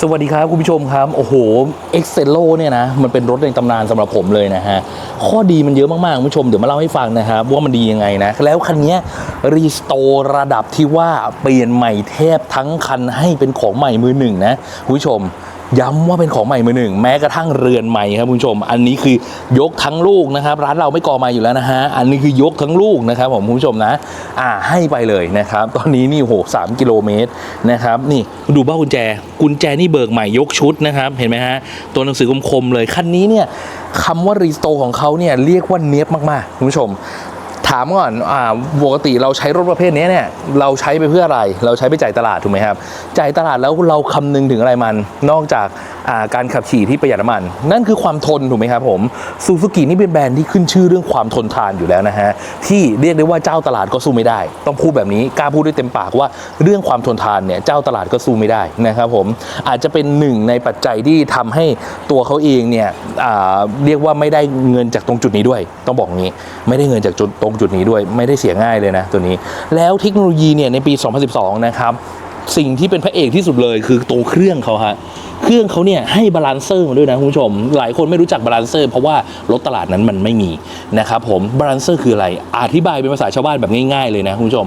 สวัสดีครับคุณผู้ชมครับ โอ้โห e x c e l o เนี่ยนะ มันเป็นรถในตำนานสำหรับผมเลยนะฮะ ข้อดีมันเยอะมากๆคุณผู้ชม เดี๋ยวมาเล่าให้ฟังนะครับ ว่ามันดียังไงนะ แล้วคันนี้รีสโตรระดับที่ว่าเปลี่ยนใหม่แทบทั้งคันให้เป็นของใหม่มือหนึ่งนะคุณผู้ชม ย้ำว่าเป็นของใหม่มือหนึ่งแม้กระทั่งเรือนใหม่ครับคุณผู้ชม อันนี้คือยกทั้งลูกนะครับ ร้านเราไม่ก่อมาอยู่แล้วนะฮะอันนี้คือยกทั้งลูกนะครับผมคุณผู้ชมนะ อ่าให้ไปเลยนะครับ ตอนนี้นี่โหสามกิโลเมตรนะครับนี่ดูเบ้ากุญแจ กุญแจนี่เบิกใหม่ยกชุดนะครับ เห็นไหมฮะตัวหนังสือคมๆเลยคันนี้เนี่ยคำว่ารีสโตของเขาเนี่ยเรียกว่าเนี้ยบมากๆคุณผู้ชม ถามก่อนอ่าปกติเราใช้รถประเภทนี้เนี่ยเราใช้ไปเพื่ออะไร เราใช้ไปจ่ายตลาดถูกไหมครับ จ่ายตลาดแล้วเราคำนึงถึงอะไรมัน นอกจาก การขับขี่ที่ประหยัดน้ำมัน นั่นคือความทนถูกไหมครับผมซูซูกินี่เป็นแบรนด์ที่ขึ้นชื่อเรื่องความทนทานอยู่แล้วนะฮะที่เรียกได้ว่าเจ้าตลาดก็สู้ไม่ได้ ต้องพูดแบบนี้กล้าพูดด้วยเต็มปากว่าเรื่องความทนทานเนี่ยเจ้าตลาดก็สู้ไม่ได้นะครับผมอาจจะเป็นหนึ่งในปัจจัยที่ทำให้ตัวเขาเองเนี่ยเรียกว่าไม่ได้เงินจากตรงจุดนี้ด้วย ต้องบอกงี้ไม่ได้เงินจากจตรงจุดนี้ด้วย ไม่ได้เสียง่ายเลยนะตัวนี้ แล้วเทคโนโลยีเนี่ยในปี 2012 นะครับ สิ่งที่เป็นพระเอกที่สุดเลยคือตัวเครื่องเขาฮะเครื่องเขาเนี่ยให้บาลานเซอร์มาด้วยนะคุณผู้ชม หลายคนไม่รู้จักบาลานเซอร์เพราะว่ารถตลาดนั้นมันไม่มีนะครับผมบาลานเซอร์คืออะไรอธิบายเป็นภาษาชาวบ้านแบบง่ายๆเลยนะคุณผู้ชม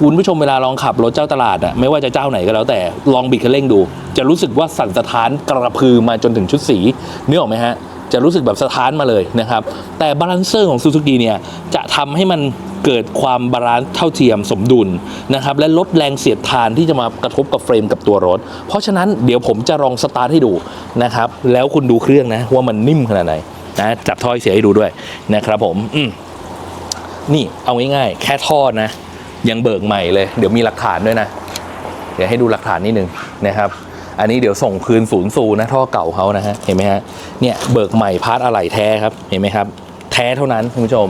คุณผู้ชมเวลาลองขับรถเจ้าตลาดอะไม่ว่าจะเจ้าไหนก็แล้วแต่ลองบิดคันเร่งดู จะรู้สึกว่าสั่นสะท้านกระพือมาจนถึงชุดสีนึกออกไหมฮะ จะรู้สึกแบบสะท้านมาเลยนะครับ แต่บาลานเซอร์ของซูซูกิเนี่ยจะทำให้มันเกิดความบาลานซ์เท่าเทียมสมดุลนะครับและลดแรงเสียดทานที่จะมากระทบกับเฟรมกับตัวรถ เพราะฉะนั้นเดี๋ยวผมจะลองสตาร์ทให้ดูนะครับแล้วคุณดูเครื่องนะว่ามันนิ่มขนาดไหนนะจับท่อเสียให้ดูด้วยนะครับผมอืนี่เอาง่ายๆแค่ท่อนะ ยังเบิกใหม่เลย เดี๋ยวมีหลักฐานด้วยนะ เดี๋ยวให้ดูหลักฐานนิดนึงนะครับ อันนี้เดี๋ยวส่งคืนศูนย์ซูนะท่อเก่าเขานะฮะเห็นไหมฮะเนี่ยเบิกใหม่พาร์ทอะไหล่แท้ครับเห็นไหมครับ แท้เท่านั้นคุณผู้ชม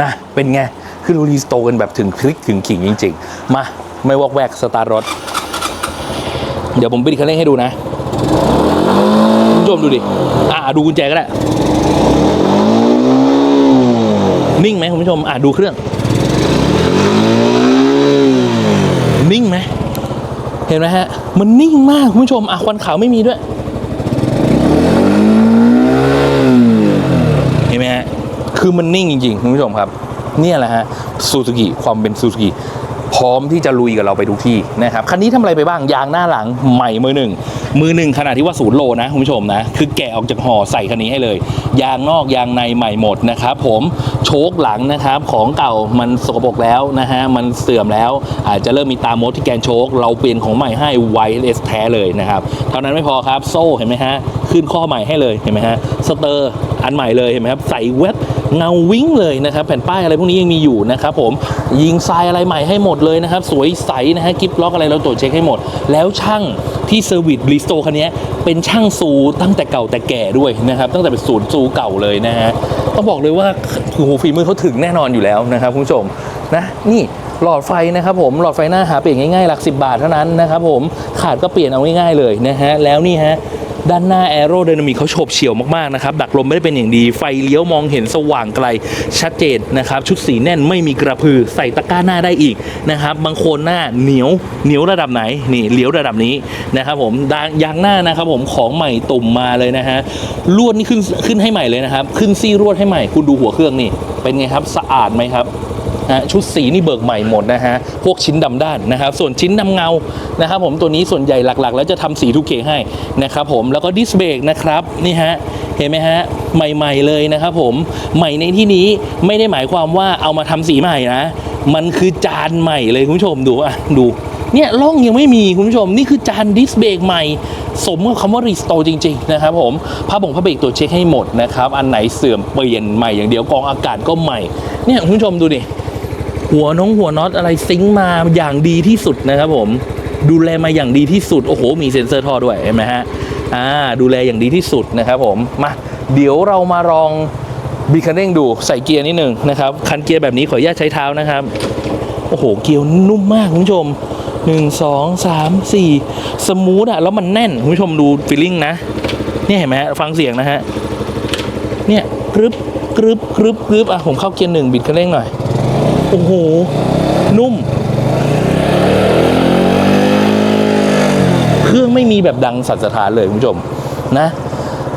นะเป็นไงคือรีสโตกันแบบถึงคลิกถึงขิงจริง ๆ มาไม่วอกแวกสตาร์รถ เดี๋ยวผมปิดคันเร่งให้ดูนะคุณผู้ชมดูดิอ่าดูกุญแจก็ได้นิ่งไหมคุณผู้ชมอ่าดูเครื่อง นิ่งไหม เห็นไหมฮะ มันนิ่งมากคุณผู้ชมอะควันขาวไม่มีด้วย เห็นไหมฮะ คือมันนิ่งจริงๆคุณผู้ชมครับ เนี่ยแหละฮะซูซูกิความเป็นซูซูกิพร้อมที่จะลุยกับเราไปทุกที่นะครับ คันนี้ทำอะไรไปบ้าง ยางหน้าหลังใหม่มือหนึ่ง มือหนึ่งขนาดที่ว่าศูนย์โลนะคุณผู้ชมนะ คือแกะออกจากห่อใส่คันนี้ให้เลย ยางนอกยางในใหม่หมดนะครับผมโชคหลังนะครับของเก่ามันสกปรกแล้วนะฮะมันเสื่อมแล้วอาจจะเริ่มมีตามดที่แกนโชคเราเปลี่ยนของใหม่ให้ไวเลสแท้เลยนะครับเท่านั้นไม่พอครับโซ่เห็นไหมฮะขึ้นข้อใหม่ให้เลยเห็นไหมฮะสเตอร์อันใหม่เลยเห็นไหมครับใส่เว็บ เงาวิ่งเลยนะครับ แผ่นป้ายอะไรพวกนี้ยังมีอยู่นะครับผมยิงทรายอะไรใหม่ให้หมดเลยนะครับ สวยใสนะฮะกิฟล็อกอะไรเราตรวจเช็คให้หมด แล้วช่างที่เซอร์วิสบริสโตคันนี้เป็นช่างซูตั้งแต่เก่าแต่แก่ด้วยนะครับตั้งแต่เป็นศูนย์ซูเก่าเลยนะฮะต้องบอกเลยว่าโอ้โหฝีมือเขาถึงแน่นอนอยู่แล้วนะครับคุณผู้ชมนะนี่หลอดไฟนะครับผมหลอดไฟหน้าหาเปลี่ยนง่ายๆหลัก 10 บาทเท่านั้นนะครับผมขาดก็เปลี่ยนเอาง่ายๆเลยนะฮะแล้วนี่ฮะ ด้านหน้าแอโร d y นามิกเขาโฉบเฉี่ยวมากๆนะครับดักลมไม่ได้เป็นอย่างดีไฟเลี้ยวมองเห็นสว่างไกลชัดเจนนะครับชุดสีแน่นไม่มีกระพือใส่ตะกร้าหน้าได้อีกนะครับบางคนหน้าเหนียวเหนียวระดับไหนนี่เลี้ยวระดับนี้นะครับผมดางยางหน้านะครับผมของใหม่ตุ่มมาเลยนะฮะลวดนี่ขึ้นขึ้นให้ใหม่เลยนะครับ ขึ้นซี่ลวดให้ใหม่คุณดูหัวเครื่องนี่เป็นไงครับสะอาดไหมครับ นะชุดสีนี่เบิกใหม่หมดนะฮะพวกชิ้นดำด้านนะครับ ส่วนชิ้นดำเงานะครับผมตัวนี้ส่วนใหญ่หลักๆ แล้วจะทำสีทุกเคให้นะครับผมแล้วก็ดิสเบรกนะครับนี่ฮะเห็นไหมฮะใหม่ ๆ เลยนะครับผมใหม่ในที่นี้ไม่ได้หมายความว่าเอามาทำสีใหม่นะมันคือจานใหม่เลยคุณผู้ชมดูอะดูเนี่ยล่องยังไม่มีคุณผู้ชม นี่คือจานดิสเบรกใหม่ สมกับคำว่ารีสโตร์จริง ๆ นะครับผมผ้าบ่งผ้าเบรกตัวเช็คให้หมดนะครับ อันไหนเสื่อมเปลี่ยนใหม่อย่างเดียวกองอากาศก็ใหม่ เนี่ยคุณผู้ชมดูดิ หัวน้องหัวน็อตอะไรซิงค์มาอย่างดีที่สุดนะครับผม ดูแลมาอย่างดีที่สุด โอ้โห มีเซ็นเซอร์ท่อด้วยเห็นไหมฮะอ่าดูแลอย่างดีที่สุดนะครับผมมาเดี๋ยวเรามาลองบีคันเร่งดูใส่เกียร์นิดหนึ่งนะครับคันเกียร์แบบนี้ขออนุญาตใช้เท้านะครับ โอ้โห เกียร์นุ่มมากคุณผู้ชมหนึ่งสองสามสี่สมูทอะแล้วมันแน่นคุณผู้ชมดูฟีลลิ่งนะเนี่ยเห็นไหมฮะฟังเสียงนะฮะเนี่ยกรึบกรึบกรึบกรึบอะผมเข้าเกียร์หนึ่งบิดคันเร่งหน่อย โอ้โห นุ่ม เครื่องไม่มีแบบดังสัตสถานเลยคุณผู้ชมนะ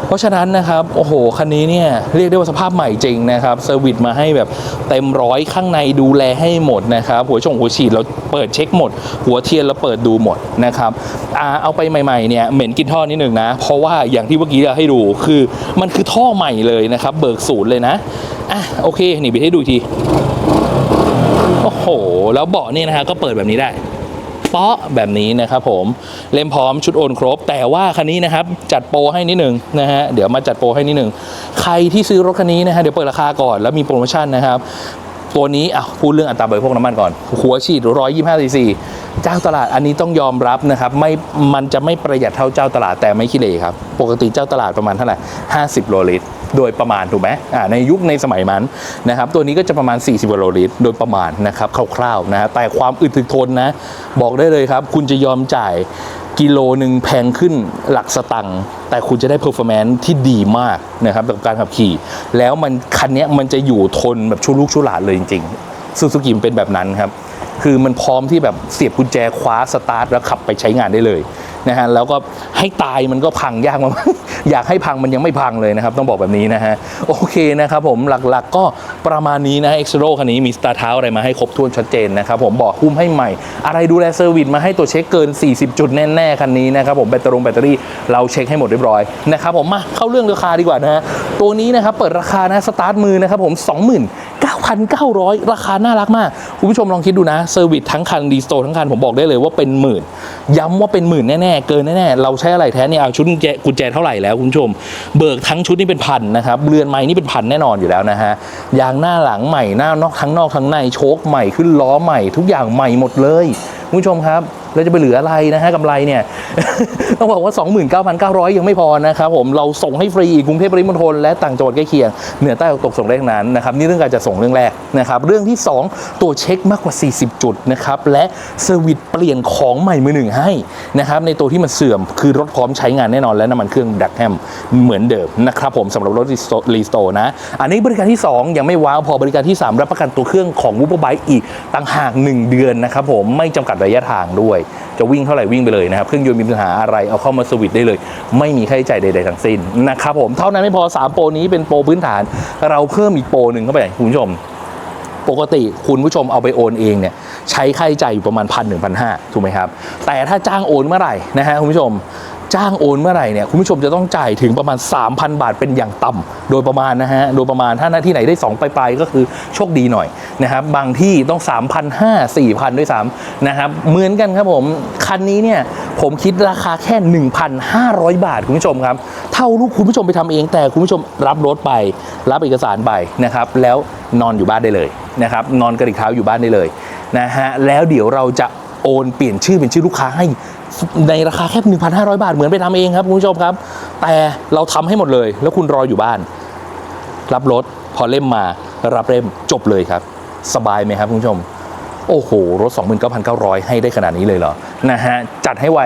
เพราะฉะนั้นนะครับ โอ้โห คันนี้เนี่ย เรียกได้ว่าสภาพใหม่จริงนะครับเซอร์วิสมาให้แบบเต็มร้อยข้างในดูแลให้หมดนะครับ หัวชงหัวฉีดเราเปิดเช็คหมด หัวเทียนเราเปิดดูหมดนะครับอาเอาไปใหม่ๆเนี่ยเหม็นกินท่อนิดหนึ่งนะ เพราะว่าอย่างที่เมื่อกี้เราให้ดูคือมันคือท่อใหม่เลยนะครับ เบิกศูนย์เลยนะอะโอเค นี่ไปให้ดูที โอ้โห แล้วเบาะนี่นะฮะก็เปิดแบบนี้ได้เปาะแบบนี้นะครับผมเล่มพร้อมชุดโอนครบ แต่ว่าคันนี้นะครับจัดโปรให้นิดหนึ่งนะฮะเดี๋ยวมาจัดโปรให้นิดหนึ่งใครที่ซื้อรถคันนี้นะฮะเดี๋ยวเปิดราคาก่อนแล้วมีโปรโมชั่นนะครับตัวนี้อะพูดเรื่องอัตราบริโภคน้ำมันก่อน หัวฉีด 125ซีซีเจ้าตลาดอันนี้ต้องยอมรับนะครับไม่มันจะไม่ประหยัดเท่าเจ้าตลาดแต่ไม่ขี้เหร่ครับ ปกติเจ้าตลาดประมาณเท่าไหร่50 โลลิตร โดยประมาณถูกไหมอ่าในยุคในสมัยนั้นนะครับตัวนี้ก็จะประมาณ 40กว่าโลลิตรโดยประมาณนะครับคร่าวๆนะฮะแต่ความอึดถึกทนนะบอกได้เลยครับ คุณจะยอมจ่ายกิโลหนึ่งแพงขึ้นหลักสตังค์แต่คุณจะได้เพอร์ฟอร์แมนซ์ที่ดีมากนะครับกับการขับขี่ แล้วมันคันนี้มันจะอยู่ทนแบบชุลุกชุลาดเลยจริงๆซูซูกิมเป็นแบบนั้นครับ คือมันพร้อมที่แบบเสียบกุญแจคว้าสตาร์ทแล้วขับไปใช้งานได้เลย นะฮะแล้วก็ให้ตายมันก็พังยากมากอยากให้พังมันยังไม่พังเลยนะครับ ต้องบอกแบบนี้นะฮะโอเคนะครับผมหลักๆก็ประมาณนี้นะเอ็กซ์โรคันนี้มีสตาร์เท้าอะไรมาให้ครบถ้วนชัดเจนนะครับผมบอกหุ้มให้ใหม่ อะไรดูแลเซอร์วิสมาให้ตัวเช็คเกิน 40 จุดแน่ๆคันนี้นะครับผมแบตเตอรี่แบตเตอรี่เราเช็คให้หมดเรียบร้อยนะครับผมมาเข้าเรื่องราคาดีกว่านะฮะตัวนี้นะครับเปิดราคานะสตาร์ทมือนะครับผม 1,900 ราคาน่ารักมาก คุณผู้ชมลองคิดดูนะเซอร์วิสทั้งคันดีสโตทั้งคัน ผมบอกได้เลยว่าเป็นหมื่น ย้ำว่าเป็นหมื่นแน่ๆ เกินแน่ๆ เราใช้อะไรแท้เนี่ยเอาชุดกุญแจกุญแจเท่าไหร่แล้วคุณผู้ชม เบิกทั้งชุดนี่เป็นพันนะครับเรือนไม้นี่เป็นพันแน่นอนอยู่แล้วนะฮะยางหน้าหลังใหม่หน้านอกทั้งนอกทั้งในโชคใหม่ขึ้นล้อใหม่ ทุกอย่างใหม่หมดเลยคุณผู้ชมครับ เราจะไปเหลืออะไรนะฮะกำไรเนี่ย ต้องบอกว่า 29,900 ยังไม่พอนะครับผมเราส่งให้ฟรีอีกกรุงเทพปริมณฑลและต่างจังหวัดใกล้เคียงเหนือใต้ออกตกส่งได้ทั้งนั้นนะครับนี่เรื่องการจะส่งเรื่องแรกนะครับเรื่องที่ 2 ตัวเช็คมากกว่า 40 จุดนะครับและเซอร์วิสเปลี่ยนของใหม่มือหนึ่งให้นะครับในตัวที่มันเสื่อมคือรถพร้อมใช้งานแน่นอนและน้ำมันเครื่องดักแฮมเหมือนเดิมนะครับผมสำหรับรถรีสโตนะอันนี้บริการที่ 2 ยังไม่ว้าวพอบริการที่ 3 รับประกันตัวเครื่องของวูบไบอีกต่างหาก1 เดือนนะครับผมไม่จำกัดระยะทางด้วยจะวิ่งเท่าไหร่วิ่งไปเลยนะครับเครื่องยนต์มีปัญหาอะไรเอาเข้ามาสวิตได้เลย ไม่มีค่าใช้จ่ายใด ๆ ทั้งสิ้นนะครับผมเท่านั้นไม่พอ 3 โปรนี้เป็นโปรพื้นฐาน เราเพิ่มอีกโปรหนึ่งเข้าไปคุณผู้ชม ปกติคุณผู้ชมเอาไปโอนเองเนี่ยใช้ค่าใช้จ่ายอยู่ประมาณพันหนึ่งพันห้าถูกไหมครับแต่ถ้าจ้างโอนเมื่อไหร่นะฮะคุณผู้ชม จ้างโอนเมื่อไหร่เนี่ยคุณผู้ชมจะต้องจ่ายถึงประมาณ 3,000 บาทเป็นอย่างต่ำโดยประมาณนะฮะโดยประมาณถ้าหน้าที่ไหนได้ 2 ปลายๆก็คือโชคดีหน่อยนะครับบางที่ต้อง 3,500 4,000 ด้วยซ้ำนะครับเหมือนกันครับผมคันนี้เนี่ยผมคิดราคาแค่ 1,500 บาทคุณผู้ชมครับ เท่าลูกคุณผู้ชมไปทำเองแต่คุณผู้ชมรับรถไป รับเอกสารไปนะครับแล้วนอนอยู่บ้านได้เลยนะครับนอนกระดิกเท้าอยู่บ้านได้เลยนะฮะแล้วเดี๋ยวเราจะ โอนเปลี่ยนชื่อเป็นชื่อลูกค้าให้ในราคาแค่ 1,500 บาทเหมือนไปทำเองครับคุณผู้ชมครับ แต่เราทำให้หมดเลย แล้วคุณรออยู่บ้าน รับรถพอเล่มมารับเล่มจบเลยครับ สบายไหมครับคุณผู้ชม โอ้โห รถ 29,900 ให้ได้ขนาดนี้เลยเหรอ นะฮะ จัดให้ไว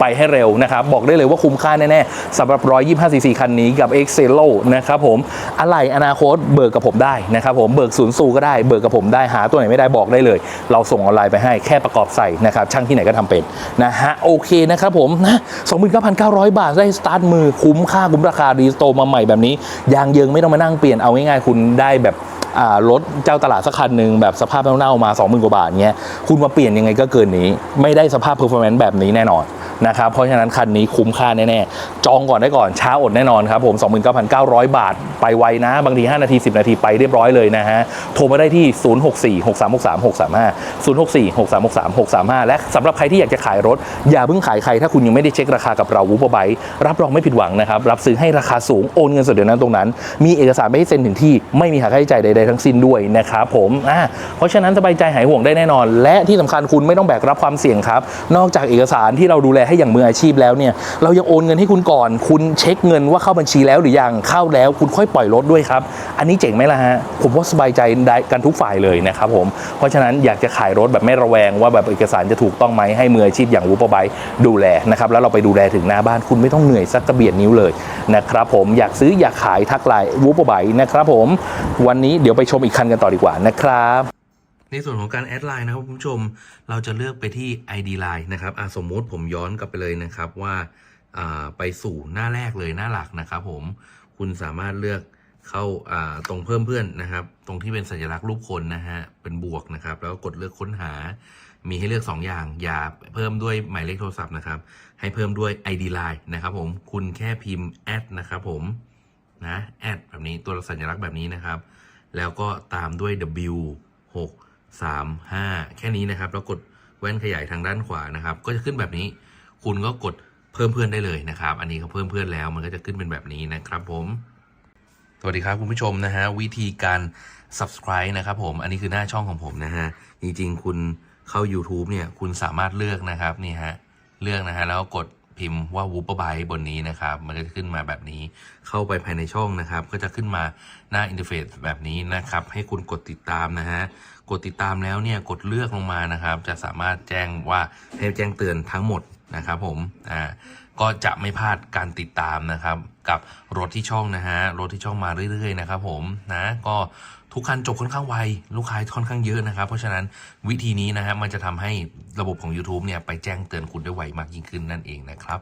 ไปให้เร็วนะครับ บอกได้เลยว่าคุ้มค่าแน่ ๆสำหรับ 125 cc คันนี้กับ x c e l o นะครับผม อะไรอนาคตเบิกกับผมได้นะครับผม เบิกศูนย์ซูก็ได้ เบิกกับผมได้หาตัวไหนไม่ได้บอกได้เลย เราส่งออนไลน์ไปให้แค่ประกอบใส่นะครับ ช่างที่ไหนก็ทำเป็น นะฮะ โอเคนะครับผมนะ29,900 บาทได้สตาร์ทมือคุ้มค่าคุ้มราคารีสโตมาใหม่แบบนี้ยางเยิงไม่ต้องมานั่งเปลี่ยนเอาง่ายๆคุณได้แบบ รถเจ้าตลาดสักคันหนึ่งแบบสภาพเน่าๆมา 20,000กว่าบาทเงี้ยคุณมาเปลี่ยนยังไงก็เกินนี้ ไม่ได้สภาพเพอร์ฟอร์แมนซ์แบบนี้แน่นอน นะครับเพราะฉะนั้นคันนี้คุ้มค่าแน่ๆจองก่อนได้ก่อนช้าอดแน่นอนครับผม29,900 บาท ไปไวนะ บางที 5 นาที 10 นาทีไปเรียบร้อยเลยนะฮะโทรมาได้ที่ 064 6363 635 064 6363 635 และสำหรับใครที่อยากจะขายรถ อย่าเพิ่งขายใครถ้าคุณยังไม่ได้เช็คราคากับเราวูบไบรับรองไม่ผิดหวังนะครับรับซื้อให้ราคาสูงโอนเงินสดเดี๋ยวนั้นตรงนั้น มีเอกสารไม่ให้เซ็นถึงที่ไม่มีหักค่าใช้จ่ายใดๆทั้งสิ้นด้วยนะครับผมอ่าเพราะฉะนั้นสบายใจหายห่วงได้แน่นอน และที่สำคัญคุณไม่ต้องแบกรับความเสี่ยงครับ นอกจากเอกสารที่เราดูแลให้อย่างมืออาชีพแล้วเนี่ยเรายังโอนเงินให้คุณก่อน คุณเช็คเงินว่าเข้าบัญชีแล้วหรือยังเข้าแล้ว คุณค่อยปล่อยรถด้วยครับ อันนี้เจ๋งไหมล่ะฮะผมว่าสบายใจได้กันทุกฝ่ายเลยนะครับผมเพราะฉะนั้นอยากจะขายรถแบบไม่ระแวงว่าแบบเอกสารจะถูกต้องไหมให้มืออาชีพอย่างวูปไบดูแลนะครับแล้วเราไปดูแลถึงหน้าบ้านคุณไม่ต้องเหนื่อยสักกระเบียดนิ้วเลยนะครับผมอยากซื้ออยากขายทักไลน์วูปไบนะครับผมวันนี้เดี๋ยวไปชมอีกคันกันต่อดีกว่านะครับ ในส่วนของการแอดไลน์นะครับคุณผู้ชม เราจะเลือกไปที่ ID Line นะครับสมมุติผมย้อนกลับไปเลยนะครับว่าไปสู่หน้าแรกเลยหน้าหลักนะครับผมคุณสามารถเลือกเข้าาตรงเพิ่มเพื่อนนะครับ ตรงที่เป็นสัญลักษณ์รูปคนนะฮะเป็นบวกนะครับ แล้วก็กดเลือกค้นหา มีให้เลือก 2 อย่าง อย่าเพิ่มด้วยหมายเลขโทรศัพท์นะครับ ให้เพิ่มด้วย ID Line นะครับผมคุณแค่พิมพ์แอดนะครับผมนะแอดแบบนี้ตัวสัญลักษณ์แบบนี้นะครับ แล้วก็ตามด้วย W 6 3 5 แค่นี้นะครับ แล้วกดแว่นขยายทางด้านขวานะครับ ก็จะขึ้นแบบนี้ คุณก็กดเพิ่มเพื่อนได้เลยนะครับ อันนี้เขาเพิ่มเพื่อนแล้ว มันก็จะขึ้นเป็นแบบนี้นะครับผม สวัสดีครับคุณผู้ชมนะฮะวิธีการ subscribe นะครับผม อันนี้คือหน้าช่องของผมนะฮะ จริงๆ คุณเข้า YouTube เนี่ย คุณสามารถเลือกนะครับนี่ฮะ เลือกนะฮะ แล้วก็กด พิมพ์ว่า w o o p e r b y บนนี้นะครับ มันก็จะขึ้นมาแบบนี้เข้าไปภายในช่องนะครับ ก็จะขึ้นมาหน้าอินเทอร์เฟซแบบนี้นะครับ ให้คุณกดติดตามนะฮะกดติดตามแล้วเนี่ยกดเลือกลงมานะครับ จะสามารถแจ้งว่าให้แจ้งเตือนทั้งหมดนะครับผมอ่า ก็จะไม่พลาดการติดตามนะครับ กับรถที่ช่องนะฮะรถที่ช่องมาเรื่อยๆนะครับผมนะก็ทุกคันจบค่อนข้างไวลูกค้าค่อนข้างเยอะนะครับ เพราะฉะนั้นวิธีนี้นะฮะมันจะทำให้ระบบของ YouTube เนี่ยไปแจ้งเตือนคุณได้ไวมากยิ่งขึ้นนั่นเองนะครับ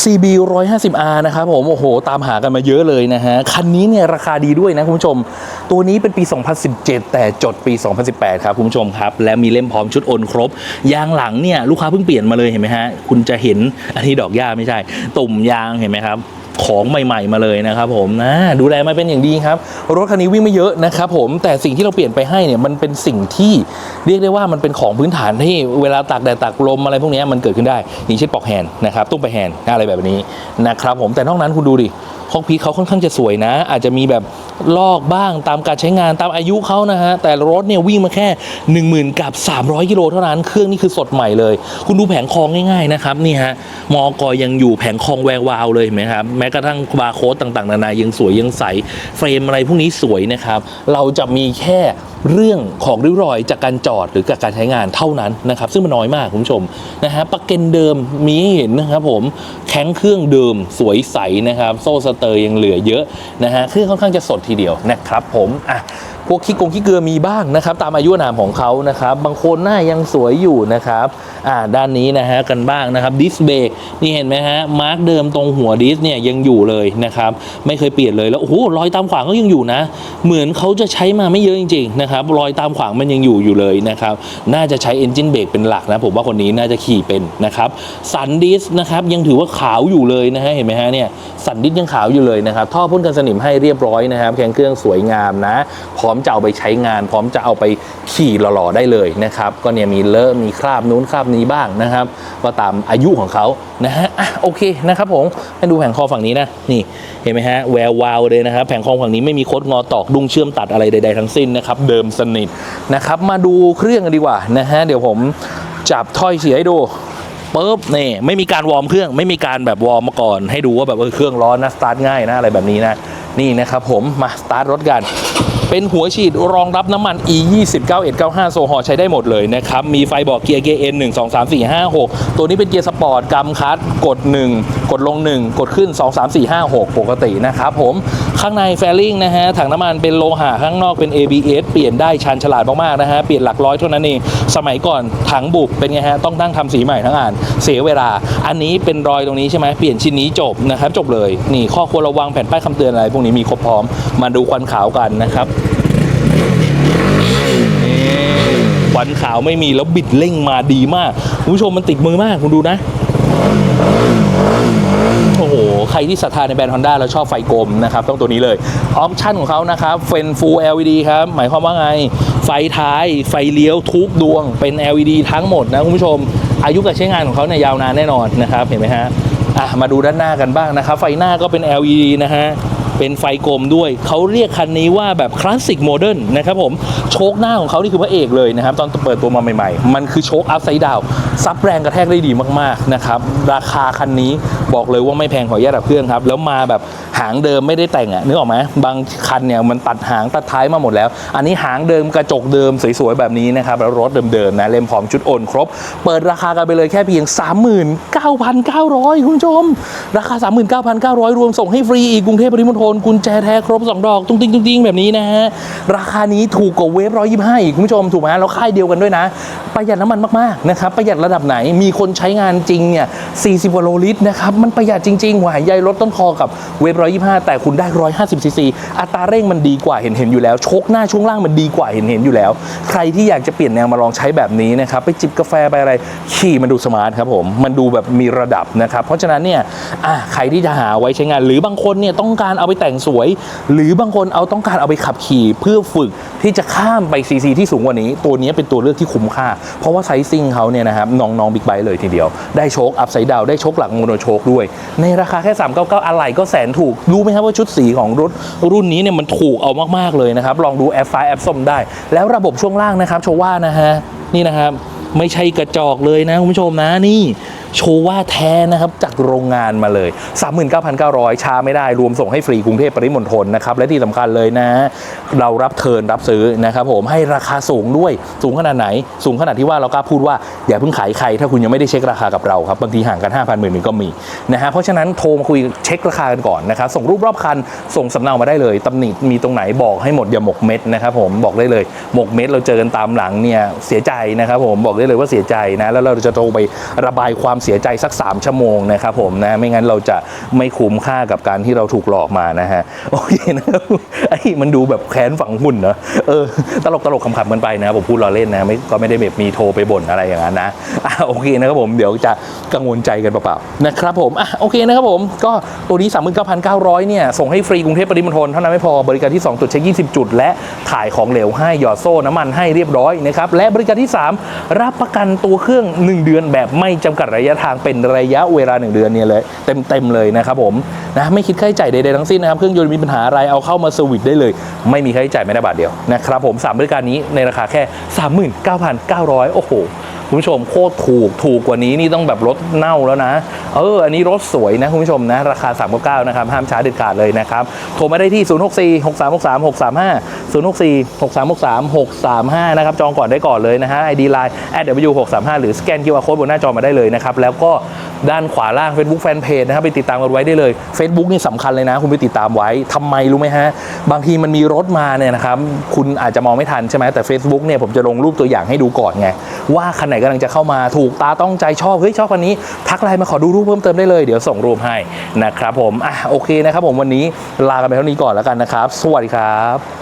CB 150R นะครับผมโอ้โห ตามหากันมาเยอะเลยนะฮะ คันนี้เนี่ยราคาดีด้วยนะคุณผู้ชม ตัวนี้เป็นปี 2017 แต่จดปี 2018 ครับคุณผู้ชมครับ และมีเล่มพร้อมชุดโอนครบ ยางหลังเนี่ยลูกค้าเพิ่งเปลี่ยนมาเลยเห็นไหมฮะ คุณจะเห็นอันนี้ดอกหญ้าไม่ใช่ ตุ่มยางเห็นไหมครับ ของใหม่ ๆ มาเลยนะครับผมนะดูแลมาเป็นอย่างดีครับ รถคันนี้วิ่งไม่เยอะนะครับผมแต่สิ่งที่เราเปลี่ยนไปให้เนี่ยมันเป็นสิ่งที่เรียกได้ว่ามันเป็นของพื้นฐานที่เวลาตากแดดตากลมอะไรพวกนี้มันเกิดขึ้นได้อย่างเช่นปอกแฮนนะครับตุ้มไปแฮนอะไรแบบนี้นะครับผมแต่นอกนั้นคุณดูดิ คอกพีเขาค่อนข้างจะสวยนะ อาจจะมีแบบลอกบ้างตามการใช้งานตามอายุเขานะฮะ แต่รถเนี่ยวิ่งมาแค่ 10,000 กับ 300 กิโลเท่านั้น เครื่องนี่คือสดใหม่เลย คุณดูแผงคองง่ายๆนะครับนี่ฮะมอกอยังอยู่แผงคองแวววาวเลยเห็นไหมครับแม้กระทั่งบาร์โค้ดต่างๆ นานายังสวยยังใสเฟรมอะไรพวกนี้สวยนะครับเราจะมีแค่เรื่องของริ้วรอยจากการจอดหรือจากการใช้งานเท่านั้นนะครับ ซึ่งมันน้อยมากคุณผู้ชมนะฮะปลักเกนเดิมมีให้เห็นนะครับผมแข็งเครื่องเดิมสวยใสนะครับ โซ่สเตยยังเหลือเยอะนะฮะเครื่องค่อนข้างจะสดทีเดียวนะครับผมอะพวกขี้กงขี้เกลือมีบ้างนะครับ ตามอายุนามของเขานะครับ บางคนหน้ายังสวยอยู่นะครับอ่าด้านนี้นะฮะกันบ้างนะครับดิสเบรกนี่เห็นไหมฮะมาร์กเดิมตรงหัวดิสเนี่ยยังอยู่เลยนะครับไม่เคยเปลี่ยนเลยแล้วโอ้โหรอยตามขวางก็ยังอยู่นะ เหมือนเขาจะใช้มาไม่เยอะจริงๆนะครับรอยตามขวางมันยังอยู่อยู่เลยนะครับน่าจะใช้เอนจินเบรกเป็นหลักนะผมว่าคนนี้น่าจะขี่เป็นนะครับสันดิสนะครับยังถือว่าขาวอยู่เลยนะฮะเห็นไหมฮะเนี่ยสันดิสยังขาวอยู่เลยนะครับท่อพ่นกันสนิมให้เรียบร้อยนะครับแข็งเครื่องสวยงามนะพอร้อมจะเอาไปใช้งาน พร้อมจะเอาไปขี่หล่อๆได้เลยนะครับ ก็เนี่ยมีเลอะมีคราบนู้นคราบนี้บ้างนะครับ ก็ตามอายุของเขานะฮะอะโอเคนะครับผมให้ดูแผงคอฝั่งนี้นะนี่เห็นไหมฮะแวววาวเลยนะครับแผงคอฝั่งนี้ไม่มีโคดงอตอกดุ้งเชื่อมตัดอะไรใดๆทั้งสิ้นนะครับเดิมสนิทนะครับ มาดูเครื่องกันดีกว่านะฮะเดี๋ยวผมจับถ้อยเสียให้ดูปุ๊บนี่ไม่มีการวอร์มเครื่องไม่มีการแบบวอร์มมาก่อน ให้ดูว่าแบบเออเครื่องร้อนนะสตาร์ทง่ายนะอะไรแบบนี้นะนี่นะครับผมมาสตาร์ทรถกัน เป็นหัวฉีดรองรับน้ำมัน E 2 9 1 9 5โซฮอล์ใช้ได้หมดเลยนะครับ มีไฟบอกเกียร์เกียร์ N 1 2 3 4 5 6 ตัวนี้เป็นเกียร์สปอร์ตกำคัดกด 1 กดลง 1 กดขึ้น 2 3 4 5 6 ปกตินะครับผม ข้างในแฟลิงนะฮะถังน้ำมันเป็นโลหะข้างนอกเป็น ABS เปลี่ยนได้ชันฉลาดมากๆนะฮะเปลี่ยนหลักร้อยเท่านั้นเองสมัยก่อนถังบุบเป็นไงฮะต้องตั้งทำสีใหม่ทั้งอ่านเสียเวลา อันนี้เป็นรอยตรงนี้ใช่ไหมเปลี่ยนชิ้นนี้จบนะครับจบเลยนี่ข้อควรระวังแผ่นป้ายคำเตือนอะไรพวกนี้มีครบพร้อมมาดูควันขาวกันนะครับนี่ควันขาวไม่มีแล้วบิดเร่งมาดีมากคุณผู้ชมมันติดมือมากคุณดูนะ ใครที่ศรัทธาในแบรนด์ Honda แล้วชอบไฟกลมนะครับต้องตัวนี้เลยออปชั่นของเขานะครับเฟนฟูล LED ครับหมายความว่าไง ไฟท้ายไฟเลี้ยวทุกดวงเป็น LED ทั้งหมดนะคุณผู้ชม อายุการใช้งานของเขาเนี่ยยาวนานแน่นอนนะครับเห็นไหมฮะอะมาดูด้านหน้ากันบ้างนะครับ ไฟหน้าก็เป็น LED นะฮะ เป็นไฟกลมด้วย เขาเรียกคันนี้ว่าแบบคลาสสิกโมเดิร์นนะครับผม โชคหน้าของเขานี่คือพระเอกเลยนะครับ ตอนเปิดตัวมาใหม่ๆ มันคือโชคอัพไซด์ดาวซับแรงกระแทกได้ดีมากๆนะครับ ราคาคันนี้บอกเลยว่าไม่แพงขอแยกดับเครื่องครับ แล้วมาแบบหางเดิมไม่ได้แต่งอะนึกออกไหมบางคันเนี่ยมันตัดหางตัดท้ายมาหมดแล้ว อันนี้หางเดิมกระจกเดิมสวยๆแบบนี้นะครับแล้วรถเดิมๆนะเล่มพร้อมชุดโอนครบ เปิดราคากันไปเลยแค่เพียง 39,900 คุณผู้ชม ราคา 39,900 รวมส่งให้ฟรีอีกกรุงเทพปริมณฑลนกุญแจแท้ครบ 2 ดอก ตุ้งติ้งตุ้งติ้งแบบนี้นะฮะ ราคานี้ถูกกว่าเวฟ125อีกคุณผู้ชมถูกไหมแล้วค่ายเดียวกันด้วยนะ ประหยัดน้ำมันมากๆนะครับประหยัดระดับไหนมีคนใช้งานจริงเนี่ย40กว่าโลลิตรนะครับมันประหยัดจริงๆหวายใยรถต้นคอกับเวฟ125แต่คุณได้150ซีซีอัตราเร่งมันดีกว่าเห็นเห็นอยู่แล้วชคหน้าช่วงล่างมันดีกว่าเห็นเห็นอยู่แล้ว ใครที่อยากจะเปลี่ยนแนวมาลองใช้แบบนี้นะครับไปจิบกาแฟไปอะไรขี่มันดูสมาร์ทครับผมมันดูแบบมีระดับนะครับเพราะฉะนั้นเนี่ยใครที่จะหาไว้ใช้งานหรือบางคนเนี่ยต้องการเอาไปแต่งสวย หรือบางคนเอาต้องการเอาไปขับขี่เพื่อฝึกที่จะข้ามไปซีซีที่สูงกว่านี้ ตัวนี้เป็นตัวเลือกที่คุ้มค่า เพราะว่าไซซิ่งเขาเนี่ยนะครับน้องๆบิ๊กไบค์เลยทีเดียว ได้โชคอัพไซด์ดาวได้โชคหลังโมโนโชคด้วย ในราคาแค่399อะไหล่ก็แสนถูก รู้ไหมครับว่าชุดสีของรถรุ่นนี้เนี่ยมันถูกเอามากๆเลยนะครับลองดูแอปไฟแอปส้มได้ แล้วระบบช่วงล่างนะครับโชว่านะฮะนี่นะครับไม่ใช่กระจอกเลยนะคุณผู้ชมนะนี่ โชว่าแท้นะครับจากโรงงานมาเลย 39,900ชาไม่ได้รวมส่งให้ฟรีกรุงเทพปริมณฑลนะครับ และที่สำคัญเลยนะ เรารับเทินรับซื้อนะครับผมให้ราคาสูงด้วยสูงขนาดไหน สูงขนาดที่ว่าเรากล้าพูดว่า อย่าเพิ่งขายใคร ถ้าคุณยังไม่ได้เช็คราคากับเราครับ บางทีห่างกัน 5,000หมื่นนึงก็มีนะฮะเพราะฉะนั้นโทรมาคุยเช็คราคากันก่อนนะครับส่งรูปรอบคันส่งสำเนามาได้เลยตำหนิมีตรงไหนบอกให้หมดอย่าหมกเม็ดนะครับผมบอกได้เลยหมกเม็ดเราเจอกันตามหลังเนี่ยเสียใจนะครับผมบอกได้เลยว่าเสียใจนะแล้วเราจะโทรไประบายความเสียใจสัก 3 ชั่วโมงนะครับผมนะไม่งั้นเราจะไม่คุ้มค่ากับการที่เราถูกหลอกมานะฮะโอเคนะครับไอ้มันดูแบบแค้นฝังหุ่นเนอะเออตลกตลกขำๆกันไปนะผมพูดล้อเล่นนะไม่ก็ไม่ได้แบบมีโทรไปบ่นอะไรอย่างนั้นนะอะโอเคนะครับผมเดี๋ยวจะกังวลใจกันเปล่าๆนะครับผมอะโอเคนะครับผมก็ตัวนี้ 39,900เนี่ยส่งให้ฟรีกรุงเทพปริมณฑลเท่านั้นไม่พอบริการที่ 2 จุดเช็ค20 จุด และถ่ายของเหลวให้หยอดโซ่น้ำมันให้เรียบร้อยนะครับและบริการที่ 3 รับประกันตัวเครื่อง 1 เดือนแบบไม่จำกัดระยะทางเป็นระยะเวลา 1 เดือนเนี่ยเลยเต็มๆเลยนะครับผมนะไม่คิดค่าใช้จ่ายใดๆทั้งสิ้นนะครับเครื่องยนต์มีปัญหาอะไรเอาเข้ามาสวิตได้เลย ไม่มีค่าใช้จ่ายแม้แต่บาทเดียวนะครับผมสามบริการนี้ในราคาแค่ 39,900 โอ้โห คุณผู้ชมโคตรถูกถูกกว่านี้นี่ต้องแบบรถเน่าแล้วนะ เออ อันนี้รถสวยนะคุณผู้ชมนะ ราคา 399นะครับ ห้ามช้าเด็ดขาดเลยนะครับ โทรมาได้ที่ 064 6363 635 064 6363 635 นะครับ จองก่อนได้ก่อนเลยนะฮะ ID Line @w635 หรือสแกน QR Code บนหน้าจอมาได้เลยนะครับ แล้วก็ด้านขวาล่าง Facebook Fanpage นะครับ ไปติดตามกันไว้ได้เลย Facebook นี่สำคัญเลยนะ คุณไปติดตามไว้ทำไมรู้ไหมฮะ บางทีมันมีรถมาเนี่ยนะครับ คุณอาจจะมองไม่ทันใช่ไหมแต่ Facebook เนี่ยผมจะลงรูปตัวอย่างให้ดูก่อนไงว่าคันไหนกำลังจะเข้ามาถูกตาต้องใจชอบเฮ้ยชอบคันนี้ ทักไลน์มาขอดูรูปเพิ่มเติมได้เลยเดี๋ยวส่งรูปให้นะครับผมอะโอเคนะครับผมวันนี้ลากันไปเท่านี้ก่อนแล้วกันนะครับ สวัสดีครับ